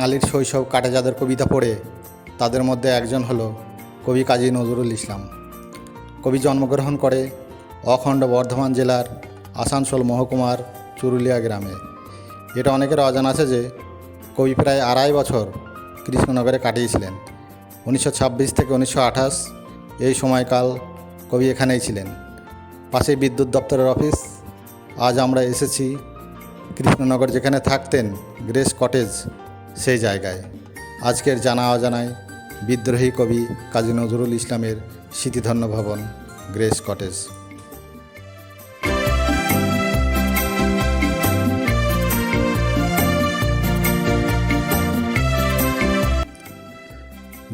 বাঙালির শৈশব কাটে যাদের কবিতা পড়ে, তাদের মধ্যে একজন হলো কবি কাজী নজরুল ইসলাম। কবি জন্মগ্রহণ করে অখণ্ড বর্ধমান জেলার আসানসোল মহকুমার চুরুলিয়া গ্রামে। এটা অনেকের অজানা আছে যে, কবি প্রায় আড়াই বছর কৃষ্ণনগরে কাটিয়েছিলেন। উনিশশো ছাব্বিশ থেকে উনিশশো আঠাশ এই সময়কাল কবি এখানেই ছিলেন। পাশেই বিদ্যুৎ দপ্তরের অফিস। আজ আমরা এসেছি কৃষ্ণনগর যেখানে থাকতেন গ্রেস কটেজ সেই জায়গায়। আজকের জানা অজানায় বিদ্রোহী কবি কাজী নজরুল ইসলামের স্মৃতিধন্য ভবন, গ্রেস কটেজ।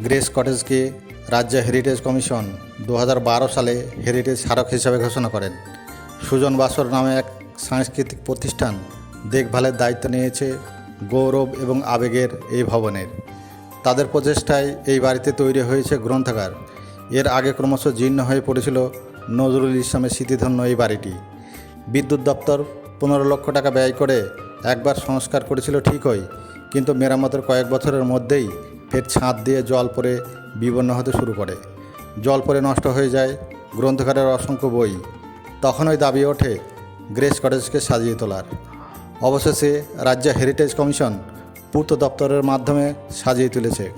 গ্রেস কটেজকে রাজ্য হেরিটেজ কমিশন দু হাজার বারো সালে হেরিটেজ স্মারক হিসাবে ঘোষণা করেন। সুজন বাসর নামে এক সাংস্কৃতিক প্রতিষ্ঠান দেখভালের দায়িত্ব নিয়েছে গৌরব এবং আবেগের এই ভবনের। তাদের প্রচেষ্টায় এই বাড়িতে তৈরি হয়েছে গ্রন্থাগার। এর আগে ক্রমশ জীর্ণ হয়ে পড়েছিল নজরুল ইসলামের স্মৃতিধন্য এই বাড়িটি। বিদ্যুৎ দপ্তর পনেরো লক্ষ টাকা ব্যয় করে একবার সংস্কার করেছিল ঠিকই, কিন্তু মেরামতের কয়েক বছরের মধ্যেই ফের ছাদ দিয়ে জল পরে বিবন্ন হতে শুরু করে। জল পরে নষ্ট হয়ে যায় গ্রন্থাগারের অসংখ্য বই। তখনই দাবি ওঠে, গ্রেস কটেজকে সাজিয়ে তোলার। অবশেষে রাজ্য হেরিটেজ কমিশন পূর্ত দপ্তরের মাধ্যমে সাজিয়ে তুলেছে।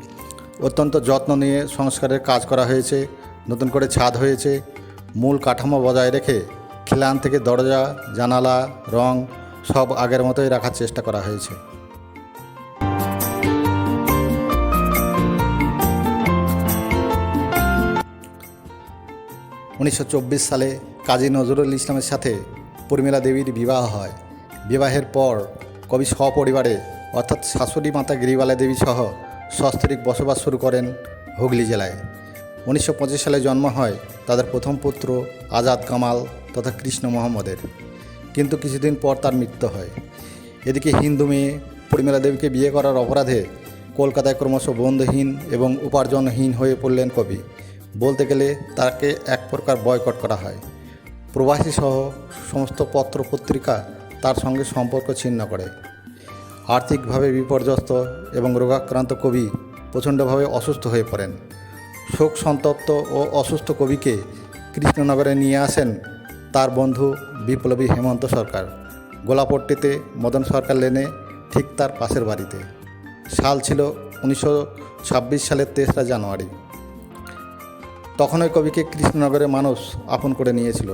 অত্যন্ত যত্ন নিয়ে সংস্কারের কাজ করা হয়েছে, নতুন করে ছাদ হয়েছে, মূল কাঠামো বজায় রেখে খিলান থেকে দরজা, জানালা, রং সব আগের মতোই রাখার চেষ্টা করা হয়েছে। উনিশশো চব্বিশ সালে কাজী নজরুল ইসলামের সাথে পরিমেলা দেবীর বিবাহ হয়। বিবাহের পর কবি সপরিবারে, অর্থাৎ শাশুড়ি মাতা গিরিবালা দেবী সহ সস্ত্রীক বসবাস শুরু করেন হুগলি জেলায়। উনিশশো পঁচিশ সালে জন্ম হয় তাদের প্রথম পুত্র আজাদ কামাল তথা কৃষ্ণ মোহাম্মদের। কিন্তু কিছুদিন পর তার মৃত্যু হয়। এদিকে হিন্দু মেয়ে পরিমেলা দেবীকে বিয়ে করার অপরাধে কলকাতায় ক্রমশ বন্ধুহীন এবং উপার্জনহীন হয়ে পড়লেন কবি। বলতে গেলে তাকে এক প্রকার বয়কট করা হয়। প্রবাসী সহ সমস্ত পত্র পত্রিকা তার সঙ্গে সম্পর্ক ছিন্ন করে। আর্থিকভাবে বিপর্যস্ত এবং রোগাক্রান্ত কবি প্রচণ্ডভাবে অসুস্থ হয়ে পড়েন। শোক সন্তপ্ত ও অসুস্থ কবিকে কৃষ্ণনগরে নিয়ে আসেন তার বন্ধু বিপ্লবী হেমন্ত সরকার। গোলাপট্টিতে মদন সরকার লেনে ঠিক তার পাশের বাড়িতে। সাল ছিল উনিশশো ছাব্বিশ সালের তেসরা জানুয়ারি। তখনই কবিকে কৃষ্ণনগরে মানুষ আপন করে নিয়েছিল।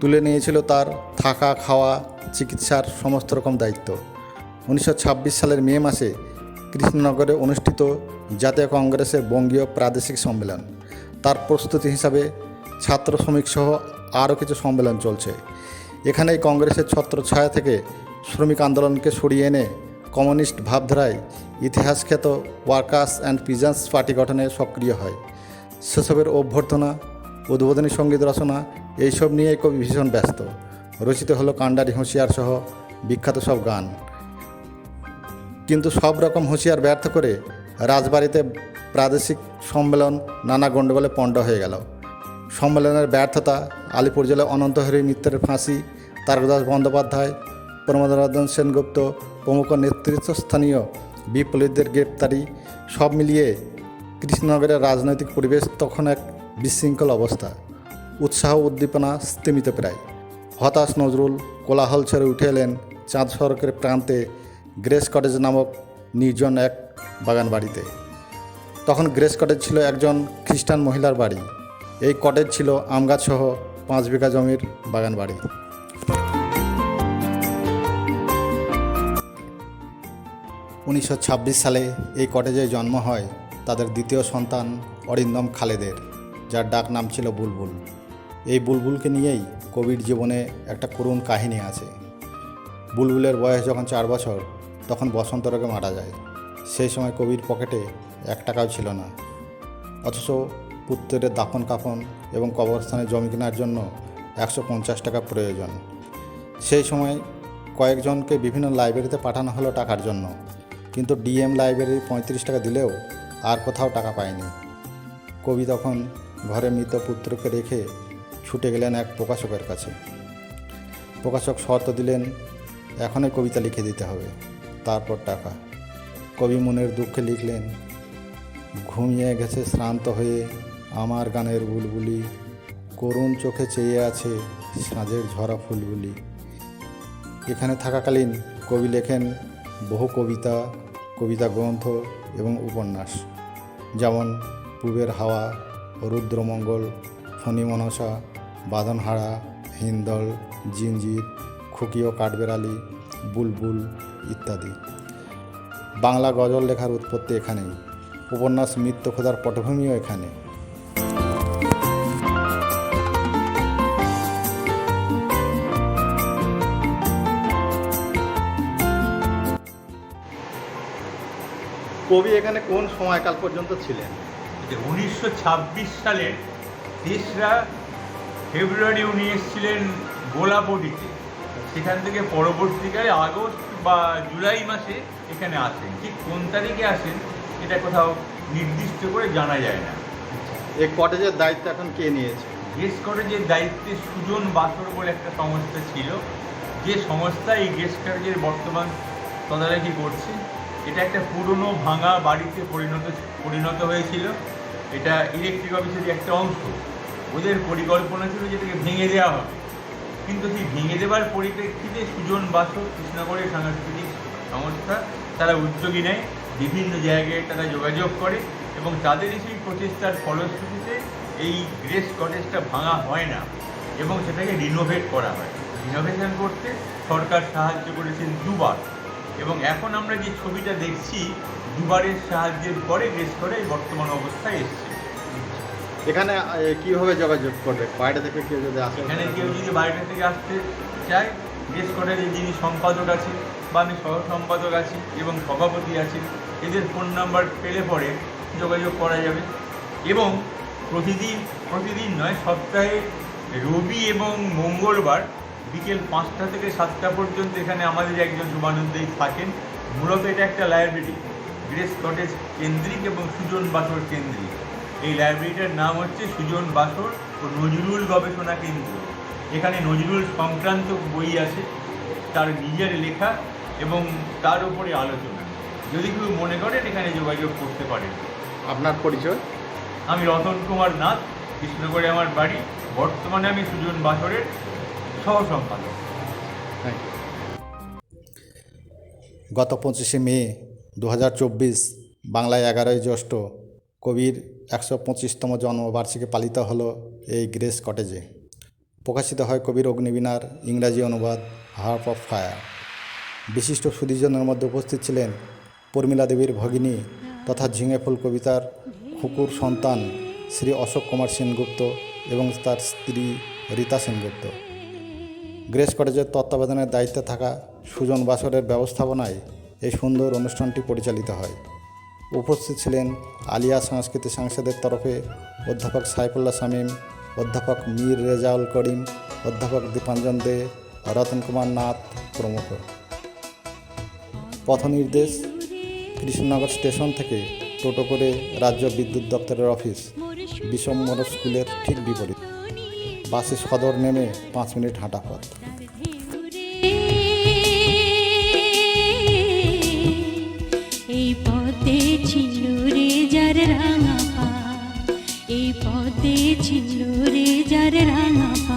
তুলে নিয়েছিল তার থাকা, খাওয়া, চিকিৎসার সমস্ত রকম দায়িত্ব। উনিশশো ছাব্বিশ সালের মে মাসে কৃষ্ণনগরে অনুষ্ঠিত জাতীয় কংগ্রেসের বঙ্গীয় প্রাদেশিক সম্মেলন। তার প্রস্তুতি হিসাবে ছাত্র শ্রমিক সহ আরও কিছু সম্মেলন চলছে। এখানেই কংগ্রেসের ছত্রছায়া থেকে শ্রমিক আন্দোলনকে সরিয়ে এনে কমিউনিস্ট ভাবধারায় ইতিহাসখ্যাত ওয়ার্কার্স অ্যান্ড পিজান্স পার্টি গঠনে সক্রিয় হয়। সেসবের অভ্যর্থনা উদ্বোধনী সংগীত রচনা, এইসব নিয়েই কবি ভীষণ ব্যস্ত। রচিত হলো কাণ্ডারি হুঁশিয়ার সহ বিখ্যাত সব গান। কিন্তু সব রকম হুঁশিয়ার ব্যর্থ করে রাজবাড়িতে প্রাদেশিক সম্মেলন নানা গণ্ডগোলে পণ্ড হয়ে গেল। সম্মেলনের ব্যর্থতা আলিপুর জেলায় অনন্তহরি মিত্রের ফাঁসি, তারকদাস বন্দ্যোপাধ্যায় প্রমোদরঞ্জন সেনগুপ্ত প্রমুখ নেতৃত্বস্থানীয় বিপ্লবীদের গ্রেপ্তারি সব মিলিয়ে কৃষ্ণনগরের রাজনৈতিক পরিবেশ তখন এক বিশৃঙ্খল অবস্থা, উৎসাহ উদ্দীপনা স্তিমিত প্রায়। হতাশ নজরুল কোলাহল ছেড়ে উঠে এলেন চাঁদ সড়কের প্রান্তে গ্রেস কটেজ নামক নির্জন এক বাগান বাড়িতে তখন গ্রেস কটেজ ছিল একজন খ্রিস্টান মহিলার বাড়ি। এই কটেজ ছিল আমগাছ সহ পাঁচ বিঘা জমির বাগান বাড়ি উনিশশো ছাব্বিশ সালে এই কটেজে জন্ম হয় তাদের দ্বিতীয় সন্তান অরিন্দম খালেদের। যার ডাক নাম ছিল বুলবুল। এই বুলবুলকে নিয়েই কবির জীবনে একটা করুণ কাহিনী আছে। বুলবুলের বয়স যখন চার বছর, তখন বসন্ত রোগে মারা যায়। সেই সময় কবির পকেটে এক টাকাও ছিল না। অথচ পুত্রের দাফন কাফন এবং কবরস্থানে জমি কেনার জন্য একশো পঞ্চাশ টাকা প্রয়োজন। সেই সময় কয়েকজনকে বিভিন্ন লাইব্রেরিতে পাঠানো হলো টাকার জন্য। কিন্তু ডিএম লাইব্রেরি পঁয়ত্রিশ টাকা দিলেও আর কোথাও টাকা পায়নি। কবি তখন ঘরে মৃত পুত্রকে রেখে ছুটে গেলেন এক প্রকাশকের কাছে। প্রকাশক শর্ত দিলেন, এখনই কবিতা লিখে দিতে হবে, তারপর টাকা। কবি মনের দুঃখে লিখলেন, ঘুমিয়ে গেছে, শ্রান্ত হয়ে আমার গানের বুলবুলি, করুণ চোখে চেয়ে আছে সাঁঝের ঝরা ফুলগুলি। এখানে থাকাকালীন কবি লেখেন বহু কবিতা কবিতা গ্রন্থ এবং উপন্যাস, যেমন পূবের হাওয়া রুদ্রমঙ্গল, ফণি মনসা, বাঁধনহারা, হিন্দল জিঞ্জির খুকি ও কাঠবেড়ালি, বুলবুল ইত্যাদি। বাংলা গজল লেখার উৎপত্তি এখানেই। উপন্যাস মৃত্যু খোদার পটভূমিও এখানে। কবি এখানে কোন সময়কাল পর্যন্ত ছিলেন? উনিশশো ছাব্বিশ সালের তেসরা ফেব্রুয়ারি উনি এসেছিলেন গোলাপটিতে সেখান থেকে পরবর্তীকালে আগস্ট বা জুলাই মাসে এখানে আসেন। ঠিক কোন তারিখে আসেন এটা কোথাও নির্দিষ্ট করে জানা যায় না। এই কটেজের দায়িত্ব এখন কে নিয়েছে? গেস্ট কটেজের দায়িত্বে সুজন বাসর বলে একটা সংস্থা ছিল। যে সংস্থা এই গেস্ট কটেজের বর্তমান তদারকি করছে এটা একটা পুরনো ভাঙা বাড়িতে পরিণত পরিণত হয়েছিল। এটা ইলেকট্রিক অফিসের একটা অংশ। ওদের পরিকল্পনা ছিল যেটাকে ভেঙে দেওয়া হবে কিন্তু সেই ভেঙে দেওয়ার পরিপ্রেক্ষিতে সুজন বাসর কৃষ্ণগড়ের সাংস্কৃতিক সংস্থা, তারা উদ্যোগী নেয়। বিভিন্ন জায়গায় তারা যোগাযোগ করে এবং তাদেরই সেই প্রচেষ্টার ফলশ্রুতিতে এই গ্রেস কটেজটা ভাঙা হয় না এবং সেটাকে রিনোভেট করা হয়। রিনোভেশন করতে সরকার সাহায্য করেছেন দুবার। এবং এখন আমরা যে ছবিটা দেখছি দুবারের সাহায্যের পরে গ্রেস করে এই বর্তমান অবস্থায় এসছে। এখানে কীভাবে যোগাযোগ করবে? বাইরে থেকে কেউ যদি আসে এখানে কেউ যদি বাইরে থেকে আসতে চায় গেস কলেজের যিনি সম্পাদক আছে বা আমি সহ সম্পাদক আছি এবং সভাপতি আছি এদের ফোন নাম্বার পেলে পরে যোগাযোগ করা যাবে। এবং প্রতিদিন প্রতিদিন নয় সপ্তাহে রবি এবং মঙ্গলবার বিকেল পাঁচটা থেকে সাতটা পর্যন্ত এখানে আমাদের একজন শুভানন্দেই থাকেন। মূলত এটা একটা লাইব্রেরি গ্রেস কটেজ কেন্দ্রিক এবং সুজন বাসর কেন্দ্রিক। এই লাইব্রেরিটার নাম হচ্ছে সুজন বাসর ও নজরুল গবেষণা কেন্দ্র। এখানে নজরুল সংক্রান্ত বই আছে তার নিজের লেখা এবং তার উপরে আলোচনা। যদি কেউ মনে করেন এখানে যোগাযোগ করতে পারেন। আপনার পরিচয়? আমি রতন কুমার নাথ কৃষ্ণগড়ে আমার বাড়ি। বর্তমানে আমি সুজন বাসরের সহ সম্পাদক গত পঁচিশে মে দু হাজার চব্বিশ বাংলায় এগারোই জ্যৈষ্ঠ কবির একশো পঁচিশতম জন্মবার্ষিকী পালিত হলো এই গ্রেস কটেজে। প্রকাশিত হয় কবির অগ্নিবীণার ইংরাজি অনুবাদ হার্প অফ ফায়ার। বিশিষ্ট সুদীজনের মধ্যে উপস্থিত ছিলেন পর্মিলা দেবীর ভগিনী তথা ঝিঙে ফুল কবিতার খুকুর সন্তান শ্রী অশোক কুমার সেনগুপ্ত এবং তার স্ত্রী রীতা সেনগুপ্ত। গ্রেস কটেজের তত্ত্বাবধানের দায়িত্বে থাকা সুজন বাসরের ব্যবস্থাপনায় এই সুন্দর অনুষ্ঠানটি পরিচালিত হয়। উপস্থিত ছিলেন আলিয়া সাংস্কৃতিক সংসদের তরফে অধ্যাপক সাইফুল্লাহ শামীম, অধ্যাপক মীর রেজাউল করিম, অধ্যাপক দীপাঞ্জন দে, রতন কুমার নাথ প্রমুখ। পথ নির্দেশ কৃষ্ণনগর স্টেশন থেকে টোটো করে রাজ্য বিদ্যুৎ দপ্তরের অফিস, বিষম স্কুলের ঠিক বিপরীত। বাসে সদর নেমে পাঁচ মিনিট হাঁটা পথ। রাঙা পা। এই পথে ছিল রে যার রাঙা